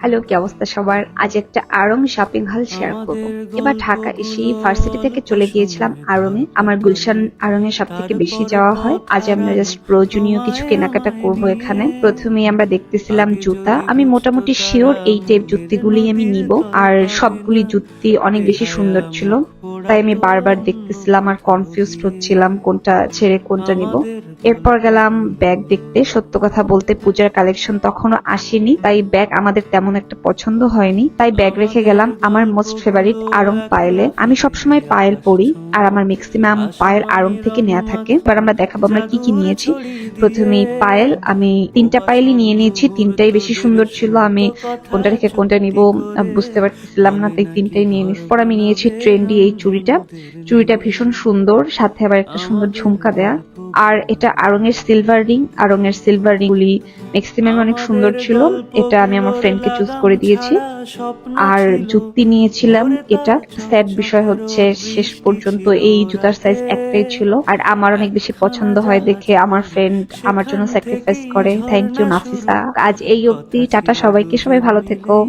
Hello কি অবস্থা সবার? আজ একটা আড়ং শপিং হল শেয়ার করব। এবার ঢাকা এসে ভার্সিটি থেকে চলে গিয়েছিলাম এ আমার গুলশান আড়ং এ সব থেকে বেশি যাওয়া হয়। আজ আমরা জাস্ট প্রয়োজনীয় কিছু কেনাকাটা করব এখানে। প্রথমে আমরা দেখতেছিলাম জুতা। আমি মোটামুটি শিওর এই টাইপ জুতিগুলি আমি নিব। আর সবগুলি জুতি অনেক বেশি সুন্দর ছিল। তাই আমি বারবার দেখতেছিলাম আর কনফিউজ হচ্ছিলাম কোনটা ছেড়ে কোনটা নিব। এরপর গেলাম ব্যাগ দেখতে। সত্য কথা বলতে পূজার কালেকশন তখনও আসেনি, তাই ব্যাগ আমাদের তেমন একটা পছন্দ হয়নি। তাই ব্যাগ রেখে গেলাম আমার মোস্ট ফেভারিট আরং পায়েলে। আমি সবসময় পায়েল পরি, আর আমার ম্যাক্সিমাম পায়েল আরং থেকে নেওয়া থাকে। এবার আমরা দেখাবো আমরা কি কি নিয়েছি। প্রথমে পায়েল, আমি তিনটা পায়েলই নিয়ে নিয়েছি। তিনটাই বেশি সুন্দর ছিল, আমি কোনটা রেখে কোনটা নিব বুঝতে পারতেছিলাম না, তাই তিনটাই নিয়ে নিচ্ছি পর আমি নিয়েছি ট্রেন্ডি এই চুড়িটা। চুড়িটা ভীষণ সুন্দর, সাথে আবার একটা সুন্দর ঝুমকা দেয়া। আর এটা আরঙের সিলভার রিং আরঙের সিলভার রিং গুলি ম্যাক্সিমাম অনেক সুন্দর ছিল। এটা আমি আমার ফ্রেন্ডকে চুজ করে দিয়েছি। আর জুতি নিয়েছিলাম এটা। স্যাড বিষয় হচ্ছে শেষ পর্যন্ত এই জুতার সাইজ একটাই ছিল। আর আমার অনেক বেশি পছন্দ হয় দেখে আমার ফ্রেন্ড আমার জন্য স্যাক্রিফাইস করে। Thank you Nafisa. আজ এই অবধি। টাটা সবাইকে। সবাই ভালো থেকো।